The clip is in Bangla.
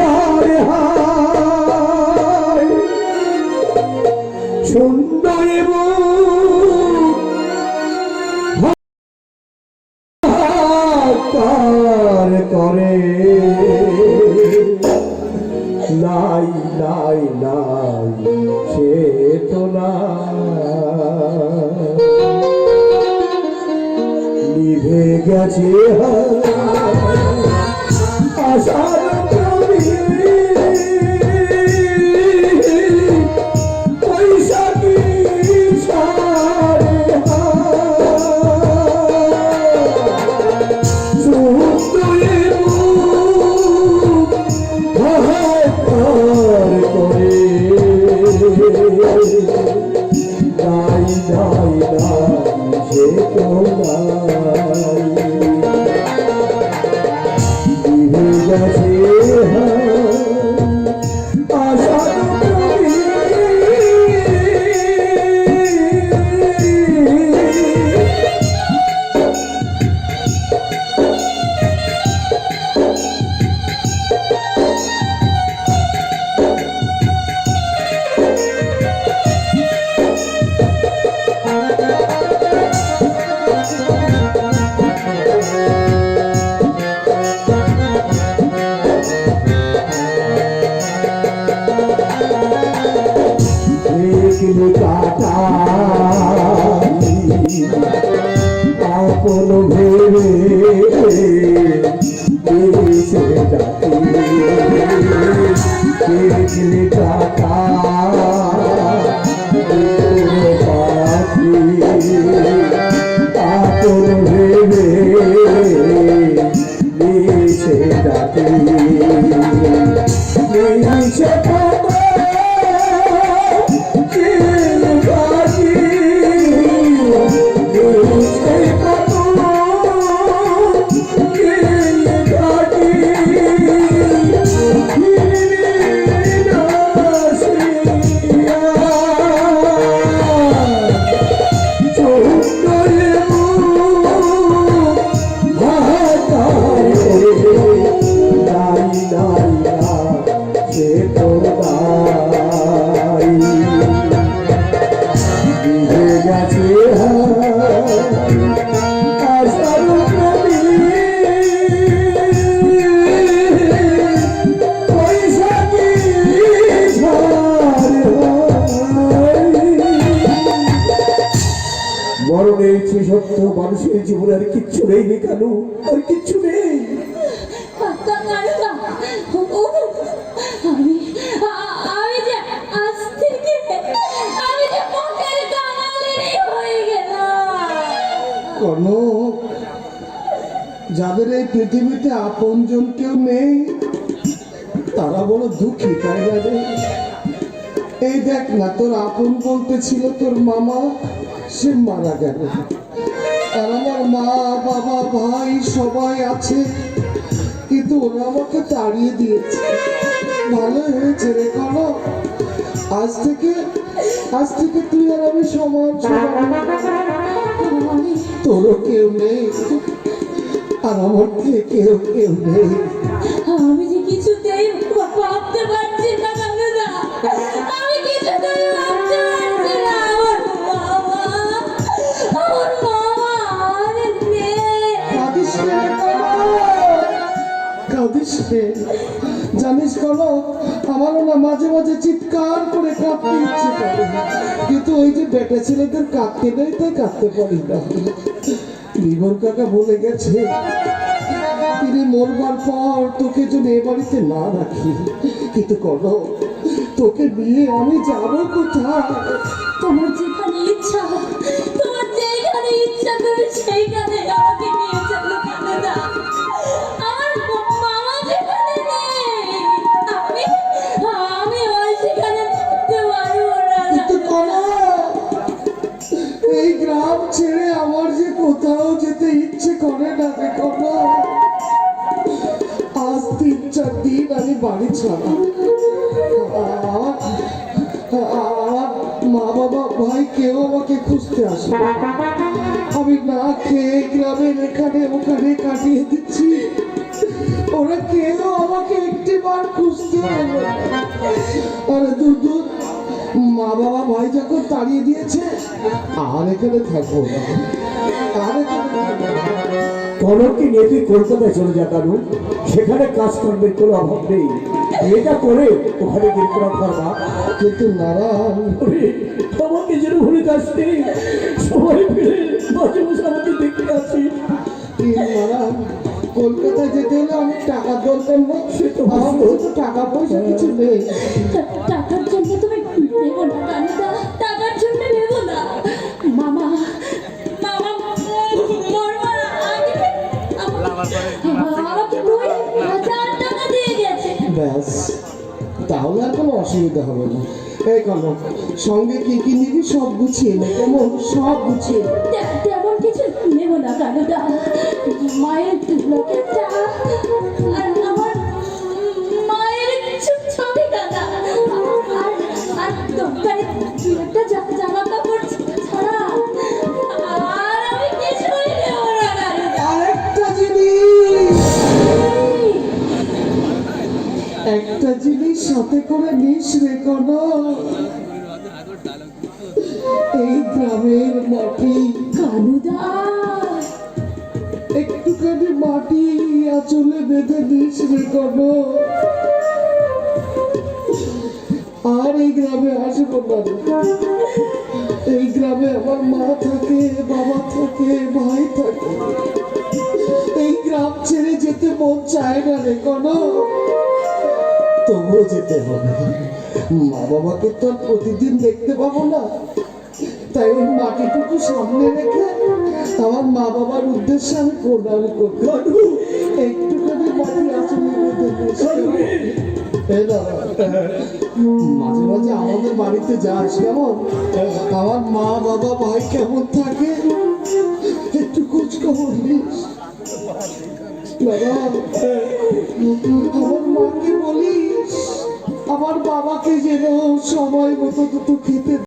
সারে হায়। সুন্দর করে। নাই নাই নাই তো নিভে গেছে আশার মানুষের জীবনে আর কিচ্ছু নেই রে কানু আর কিচ্ছু নেই। কাকা কাকা ও আমি আমি যে আজ থেকে আমি যে পথের কাঙালেরই হয়ে গেলাম। কনক যাদের এই পৃথিবীতে আপনজন কেউ নেই তারা বড় দুঃখী তাই না এই দেখ না তোর আপন বলতে ছিল তোর মামা সে মারা গেল। মা বাবা, ভাই, সবাই আছে। কিন্তু ওরা আমাকে তাড়িয়ে দিয়েছে। ভালো হয়েছে রে কনক আজ থেকে আজ থেকে তুই আর আমি সমান তোরও কেউ নেই, আর আমার কেউ কেউ নেই। আমি নে জানিস কনক, আমারও না মাঝে মাঝে চিৎকার করে কাঁদতে ইচ্ছে করে। কিন্তু ওই যে বেটা ছেলেদের কাঁদতে নেই, তাই কাঁদতে পারি না। লিবন কাকা বলে গেছে, তিনি মরবার পর তোকে যদি এ বাড়িতে না রাখি। কিন্তু কনক, তোকে নিয়ে আমি যাব কোথায়? তোমার যেখানে এই গ্রাম ছেড়ে আমার যে কোথাও যেতে ইচ্ছে করে না কনক আজ তিন চার দিন আমি বাড়ি ছাড়া। মা বাবা, ভাই, কেউ আমাকে খুঁজতে আসে না। আমি না খেয়ে গ্রামের এখানে ওখানে কাটিয়ে দিচ্ছি। ওরা কেউ আমাকে একটি পরিবার খুঁজতে আরে দূর মা বাবা ভাই যখন তাড়িয়ে দিয়েছে আর এখানে থাকব। কনককে নিয়ে তুই কলকাতায় চলে যা কানু। সেখানে কাজকর্মের কোনো অভাব নেই। এটা করে ওখানে কিন্তু নারায়ণ। আমাকে যেন ভুলে সবাই মিলে মাঝে মাঝে আমাকে দেখতে এই নারায়ণ কলকাতায় যেতে হলে অনেক টাকা দরকার না। সে তো টাকা পয়সা কিছু নেই। টাকার জন্য তুমি ভেবো না কানুদা টাকার জন্য ভেবো না। মামা মামা মরবার আগে আমাকে দুই হাজার টাকা দিয়ে গেছে। ব্যাস তাহলে আর কোনো অসুবিধা হবে না। এই কনক সঙ্গে কি কি নিবি? সব গুছিয়ে নে কেমন? সব গুছিয়ে তেমন কিছু নেব না কানুদা। মায়ের লোকের চা। সাথে করে নিস রে এই গ্রামের মাটি একটুখানি মাটি আঁচলে বেঁধে দিস রে আর এই গ্রামে আসব না। এই গ্রামে আমার মা থাকে, বাবা থাকে, ভাই থাকে। এই গ্রাম ছেড়ে যেতে মন চায় না রে কোনো? তবুও যেতে হবে। মা বাবাকে তো আর প্রতিদিন দেখতে পাবো না। তাই ওই মাটিটুকু সামনে রেখে আমার মা বাবার উদ্দেশ্যে আমি প্রণাম করব একটুখানি মাটি আসলে মাঝে মাঝে আমাদের বাড়িতে যাস কেমন? আমার মা বাবা ভাই কেমন থাকে? একটু খোঁজ খবর নিস। বাবা আমার মাকে বলিস আমার বাবাকে যেন সময় মতো দুটো খেতে